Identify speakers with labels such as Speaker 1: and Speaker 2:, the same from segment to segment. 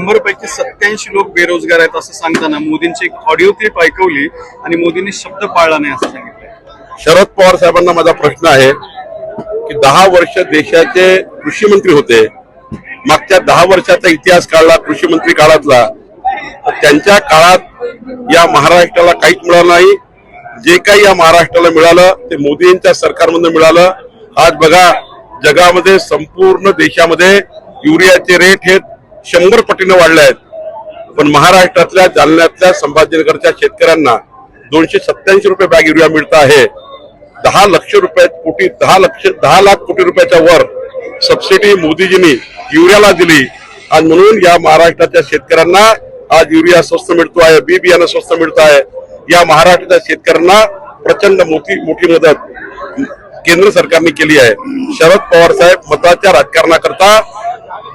Speaker 1: शंभर पैकी सत्याऐंशी लोक बेरोजगार आहेत असं सांगताना मोदींची एक ऑडिओ क्लिप ऐकवली आणि मोदींनी शब्द पाळला नाही असं सांगितलं.
Speaker 2: शरद पवार साहेबांना माझा प्रश्न आहे की दहा वर्ष देशाचे कृषी मंत्री होते. मागच्या दहा वर्षाचा इतिहास काढला कृषी मंत्री काळातला. त्यांच्या काळात या महाराष्ट्राला काहीच मिळालं नाही. जे काही या महाराष्ट्राला मिळालं ते मोदींच्या सरकारमधून मिळालं. आज बघा जगामध्ये संपूर्ण देशामध्ये युरियाचे रेट हे शंभर पटीने वाढले आहेत. पण महाराष्ट्रातल्या जालन्यातल्या संभाजीनगरच्या शेतकऱ्यांना दोनशे सत्याऐंशी रुपये बॅग युरिया मिळत आहे. दहा लक्ष रुपये कोटी दहा लक्ष दहा लाख कोटी रुपयाच्या वर सबसिडी मोदीजींनी युरियाला दिली. आणि म्हणून या महाराष्ट्राच्या शेतकऱ्यांना आज युरिया स्वस्त मिळतो आहे बी बियाणं स्वस्त मिळत आहे. या महाराष्ट्राच्या शेतकऱ्यांना प्रचंड मोठी मोठी मदत केंद्र सरकारने केली आहे. शरद पवार साहेब मताच्या राजकारणाकरता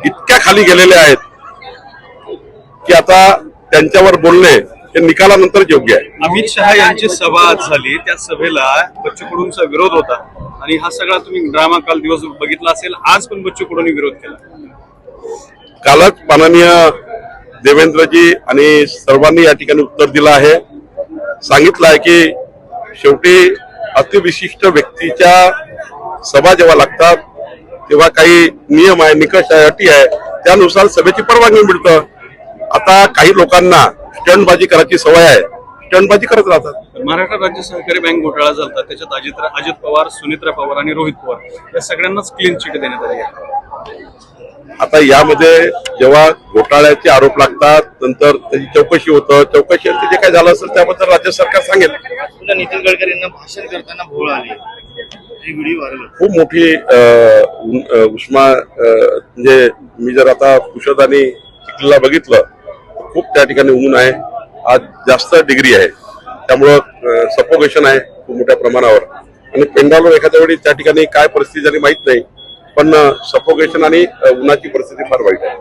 Speaker 2: इतक्या खाली गेलेले आहेत की आता त्यांच्यावर बोलणे हे निकालानंतर योग्य आहे.
Speaker 1: अमित शहा यांची सभा आज झाली. त्या सभेला बच्चू कडूंचा विरोध होता. आणि हा सगळा तुम्ही ड्रामा काल दिवस बघितला असेल आज पण बच्चू कडूंनी विरोध केला.
Speaker 2: कालच माननीय देवेंद्रजी आणि सर्वांनी या ठिकाणी उत्तर दिलं आहे. सांगितलं आहे की शेवटी अतिविशिष्ट व्यक्तीच्या सभा जेव्हा लागतात तेव्हा काही नियम आहे निकष आहे अटी आहे त्यानुसार सभेची परवानगी मिळतं. आता काही लोकांना स्टंटबाजी करायची सवय आहे. स्टंटबाजी करत राहतात.
Speaker 1: महाराष्ट्र राज्य सहकारी बँक घोटाळा झाला त्याच्यात अजित अजित पवार सुनित्रा पवार आणि रोहित पवार. या सगळ्यांनाच क्लीन चिट देण्यात आली आहे.
Speaker 2: आता यामध्ये जेव्हा घोटाळ्याचे आरोप लागतात नंतर त्याची चौकशी होतं. चौकशी जे काय झालं असेल त्याबद्दल राज्य सरकार सांगेल.
Speaker 3: पुन्हा नितीन गडकरींना भाषण करताना भोळ आली ही व्हिडिओ व्हायरल होते.
Speaker 2: खूप मोठी उष्मा म्हणजे मी जर आता पुषद आणि चिखलीला बघितलं खूप त्या ठिकाणी ऊन आहे. आज जास्त डिग्री आहे. त्यामुळं सफोकेशन आहे खूप मोठ्या प्रमाणावर. आणि पेंडालो एखाद्या वेळी त्या ठिकाणी काय परिस्थिती झाली माहीत नाही पण सफोकेशन आणि उन्हाची परिस्थिती फार वाईट आहे.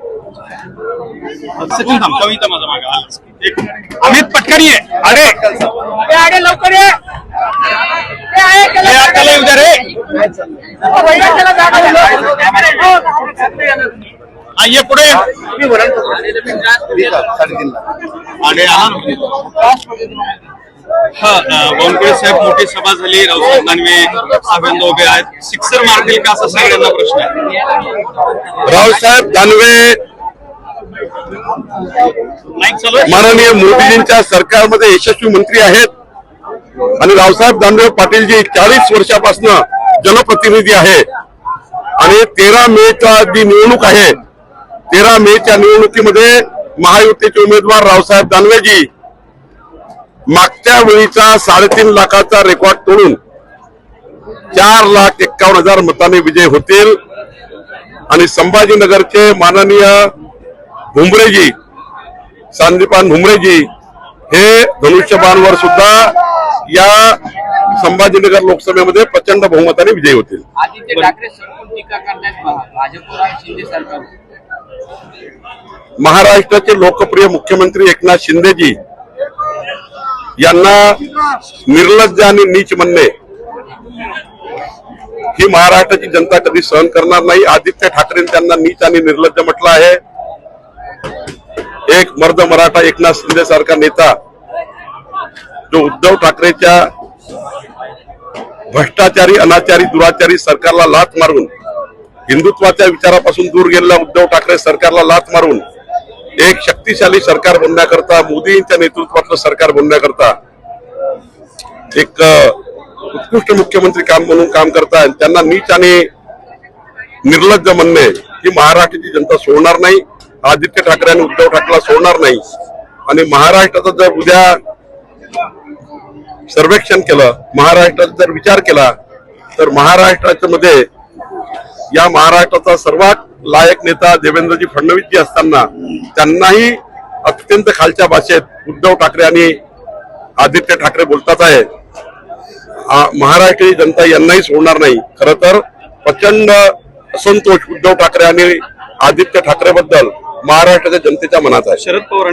Speaker 4: अमित पटकरी आहे अरे.
Speaker 5: लवकर ये.
Speaker 4: ये पुढे.
Speaker 3: मी वरण साडेतीनला
Speaker 1: आले आला ना. हा अं, बावनकुळे साहेब मोठी सभा झाली. रावसाहेब दानवे सभेंना उभे आहेत. सिक्सर मारतील का असा सगळ्यांना प्रश्न आहे.
Speaker 2: रावसाहेब दानवे? माननीय मोदीजींच्या सरकारमध्ये यशस्वी मंत्री आहेत. आणि रावसाहेब दानवे पाटीलजी चाळीस वर्षापासून जनप्रतिनिधी आहे. आणि तेरा मेचा जी निवडणूक आहे. तेरा मेच्या निवडणुकीमध्ये महायुतीचे उमेदवार रावसाहेब दानवेजी मागच्या वेळीचा साडेतीन लाखाचा रेकॉर्ड तोडून चार लाख एक्कावन्न हजार मताने विजय होतील. आणि संभाजीनगरचे माननीय भुमरेजी संदीपान भुमरेजी हे धनुष्यबाणवर सुद्धा या संभाजीनगर लोकसभेमध्ये प्रचंड बहुमताने विजयी होतील.
Speaker 5: आदित्य ठाकरे सरकून टीका करतायत पहा. भाजपवर आणि शिंदे सरकार
Speaker 2: महाराष्ट्राचे लोकप्रिय मुख्यमंत्री एकनाथ शिंदेजी यांना निर्लज्ज आणि नीच म्हणणे ही महाराष्ट्राची जनता कधी सहन करणार नाही. आदित्य ठाकरे त्यांना नीच आणि निर्लज्ज म्हटलं आहे. एक मर्द मराठा एकनाथ शिंदे सारखा नेता जो उद्धव ठाकरेच्या भ्रष्टाचारी अनाचारी दुराचारी सरकारला लाथ मारून हिंदुत्वाच्या विचारापासून दूर गेलेल्या उद्धव ठाकरे सरकारला लाथ मारून एक शक्तिशाली सरकार बनण्याकरता मोदींच्या नेतृत्वातलं सरकार बनण्याकरता एक उत्कृष्ट मुख्यमंत्री काम म्हणून काम करतायत त्यांना नीच आणि निर्लज्ज म्हणणे ही महाराष्ट्राची जनता सोडणार नाही. आदित्य ठाकरे आणि उद्धव ठाकरेला सोडणार नाही. आणि महाराष्ट्राचा जर उद्या सर्वेक्षण केलं महाराष्ट्राचा जर विचार केला तर महाराष्ट्राच्या मध्ये या महाराष्ट्राचा सर्वात लायक नेता देवेंद्रजी फडणवीस जी असताना त्यांनाही अत्यंत खालच्या भाषेत उद्धव ठाकरे आणि आदित्य ठाकरे बोलतात आहे महाराष्ट्रीय महाराष्ट्राची जनता यांनाही सोडणार नाही. खर तर प्रचंड असंतोष उद्धव ठाकरे आणि आदित्य ठाकरे बद्दल महाराष्ट्राच्या जनतेच्या मनात आहे.
Speaker 1: शरद पवार